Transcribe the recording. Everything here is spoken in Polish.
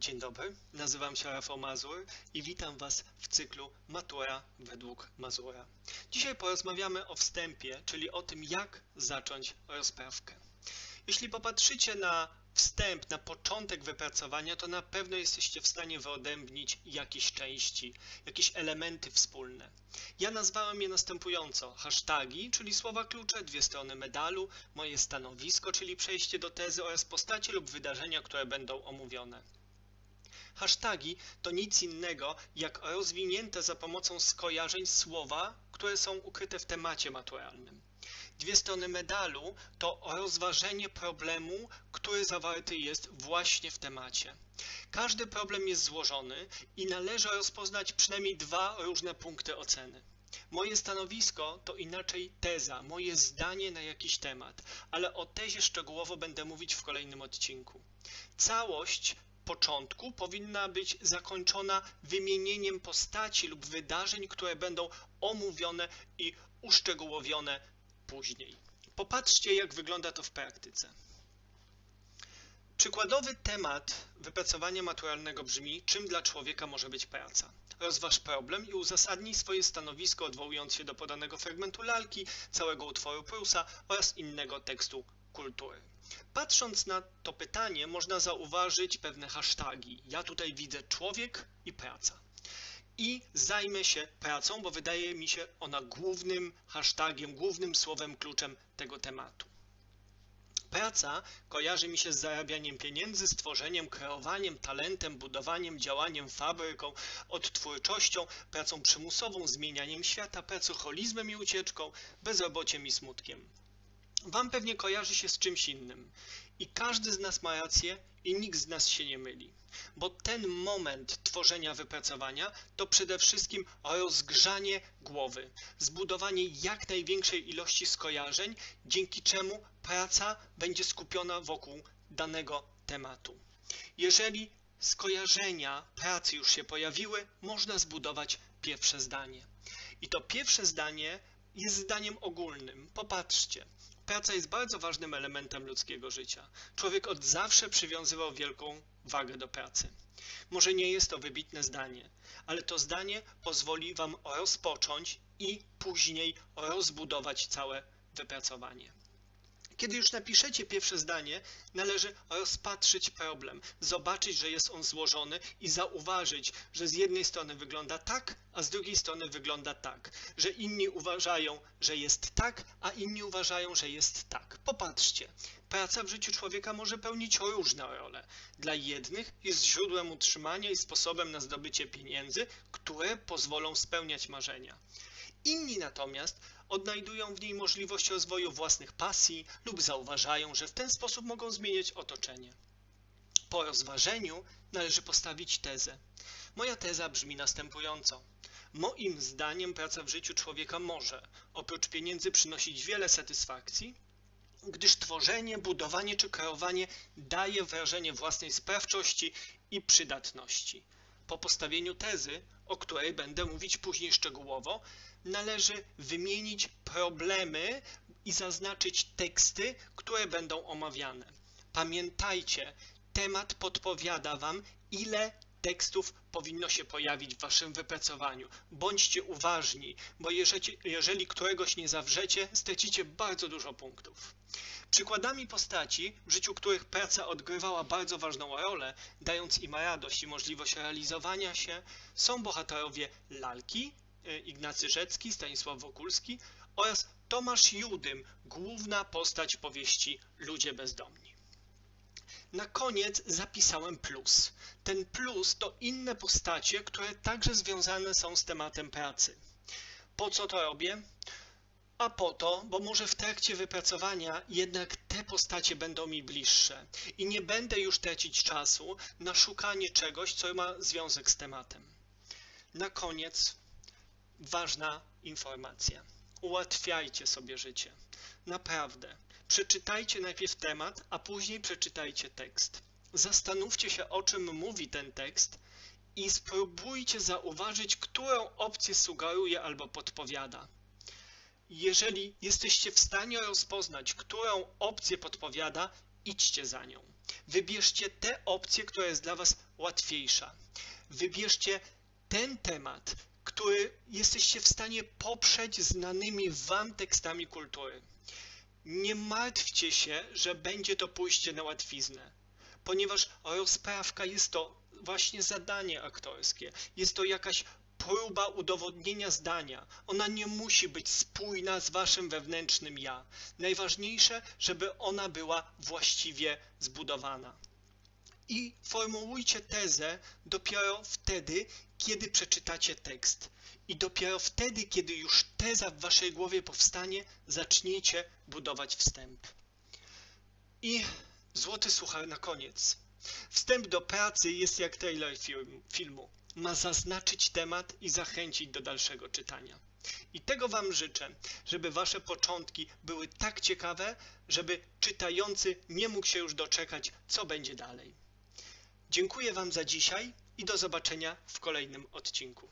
Dzień dobry, nazywam się Rafał Mazur i witam Was w cyklu Matura według Mazura. Dzisiaj porozmawiamy o wstępie, czyli o tym, jak zacząć rozprawkę. Jeśli popatrzycie na wstęp, na początek wypracowania, to na pewno jesteście w stanie wyodrębnić jakieś części, jakieś elementy wspólne. Ja nazwałem je następująco: hasztagi, czyli słowa klucze, dwie strony medalu, moje stanowisko, czyli przejście do tezy oraz postacie lub wydarzenia, które będą omówione. Hasztagi to nic innego jak rozwinięte za pomocą skojarzeń słowa, które są ukryte w temacie maturalnym. Dwie strony medalu to rozważenie problemu, który zawarty jest właśnie w temacie. Każdy problem jest złożony i należy rozpoznać przynajmniej dwa różne punkty oceny. Moje stanowisko to inaczej teza, moje zdanie na jakiś temat, ale o tezie szczegółowo będę mówić w kolejnym odcinku. Całość początku powinna być zakończona wymienieniem postaci lub wydarzeń, które będą omówione i uszczegółowione później. Popatrzcie, jak wygląda to w praktyce. Przykładowy temat wypracowania maturalnego brzmi, czym dla człowieka może być praca. Rozważ problem i uzasadnij swoje stanowisko, odwołując się do podanego fragmentu lalki, całego utworu Prusa oraz innego tekstu kultury. Patrząc na to pytanie, można zauważyć pewne hasztagi. Ja tutaj widzę człowiek i praca. I zajmę się pracą, bo wydaje mi się ona głównym hasztagiem, głównym słowem kluczem tego tematu. Praca kojarzy mi się z zarabianiem pieniędzy, stworzeniem, kreowaniem, talentem, budowaniem, działaniem, fabryką, odtwórczością, pracą przymusową, zmienianiem świata, pracocholizmem i ucieczką, bezrobociem i smutkiem. Wam pewnie kojarzy się z czymś innym. I każdy z nas ma rację i nikt z nas się nie myli. Bo ten moment tworzenia wypracowania to przede wszystkim rozgrzanie głowy, zbudowanie jak największej ilości skojarzeń, dzięki czemu praca będzie skupiona wokół danego tematu. Jeżeli skojarzenia pracy już się pojawiły, można zbudować pierwsze zdanie. I to pierwsze zdanie jest zdaniem ogólnym. Popatrzcie, praca jest bardzo ważnym elementem ludzkiego życia. Człowiek od zawsze przywiązywał wielką wagę do pracy. Może nie jest to wybitne zdanie, ale to zdanie pozwoli Wam rozpocząć i później rozbudować całe wypracowanie. Kiedy już napiszecie pierwsze zdanie, należy rozpatrzyć problem, zobaczyć, że jest on złożony i zauważyć, że z jednej strony wygląda tak, a z drugiej strony wygląda tak, że inni uważają, że jest tak, a inni uważają, że jest tak. Popatrzcie, praca w życiu człowieka może pełnić różne role. Dla jednych jest źródłem utrzymania i sposobem na zdobycie pieniędzy, które pozwolą spełniać marzenia. Inni natomiast odnajdują w niej możliwość rozwoju własnych pasji lub zauważają, że w ten sposób mogą zmieniać otoczenie. Po rozważeniu należy postawić tezę. Moja teza brzmi następująco. Moim zdaniem praca w życiu człowieka może, oprócz pieniędzy, przynosić wiele satysfakcji, gdyż tworzenie, budowanie czy kreowanie daje wrażenie własnej sprawczości i przydatności. Po postawieniu tezy, o której będę mówić później szczegółowo, należy wymienić problemy i zaznaczyć teksty, które będą omawiane. Pamiętajcie, temat podpowiada Wam, ile tekstów powinno się pojawić w Waszym wypracowaniu. Bądźcie uważni, bo jeżeli, jeżeli któregoś nie zawrzecie, stracicie bardzo dużo punktów. Przykładami postaci, w życiu których praca odgrywała bardzo ważną rolę, dając im radość i możliwość realizowania się, są bohaterowie lalki, Ignacy Rzecki, Stanisław Wokulski oraz Tomasz Judym, główna postać powieści Ludzie bezdomni. Na koniec zapisałem plus. Ten plus to inne postacie, które także związane są z tematem pracy. Po co to robię? A po to, bo może w trakcie wypracowania jednak te postacie będą mi bliższe i nie będę już tracić czasu na szukanie czegoś, co ma związek z tematem. Na koniec ważna informacja. Ułatwiajcie sobie życie. Naprawdę. Przeczytajcie najpierw temat, a później przeczytajcie tekst. Zastanówcie się, o czym mówi ten tekst i spróbujcie zauważyć, którą opcję sugeruje albo podpowiada. Jeżeli jesteście w stanie rozpoznać, którą opcję podpowiada, idźcie za nią. Wybierzcie tę opcję, która jest dla Was łatwiejsza. Wybierzcie ten temat, który jesteście w stanie poprzeć znanymi Wam tekstami kultury. Nie martwcie się, że będzie to pójście na łatwiznę, ponieważ rozprawka jest to właśnie zadanie aktorskie. Jest to jakaś próba udowodnienia zdania. Ona nie musi być spójna z waszym wewnętrznym ja. Najważniejsze, żeby ona była właściwie zbudowana. I formułujcie tezę dopiero wtedy, kiedy przeczytacie tekst. I dopiero wtedy, kiedy już teza w waszej głowie powstanie, zaczniecie budować wstęp. I złoty suchar na koniec. Wstęp do pracy jest jak trailer film, filmu. Ma zaznaczyć temat i zachęcić do dalszego czytania. I tego Wam życzę, żeby Wasze początki były tak ciekawe, żeby czytający nie mógł się już doczekać, co będzie dalej. Dziękuję Wam za dzisiaj i do zobaczenia w kolejnym odcinku.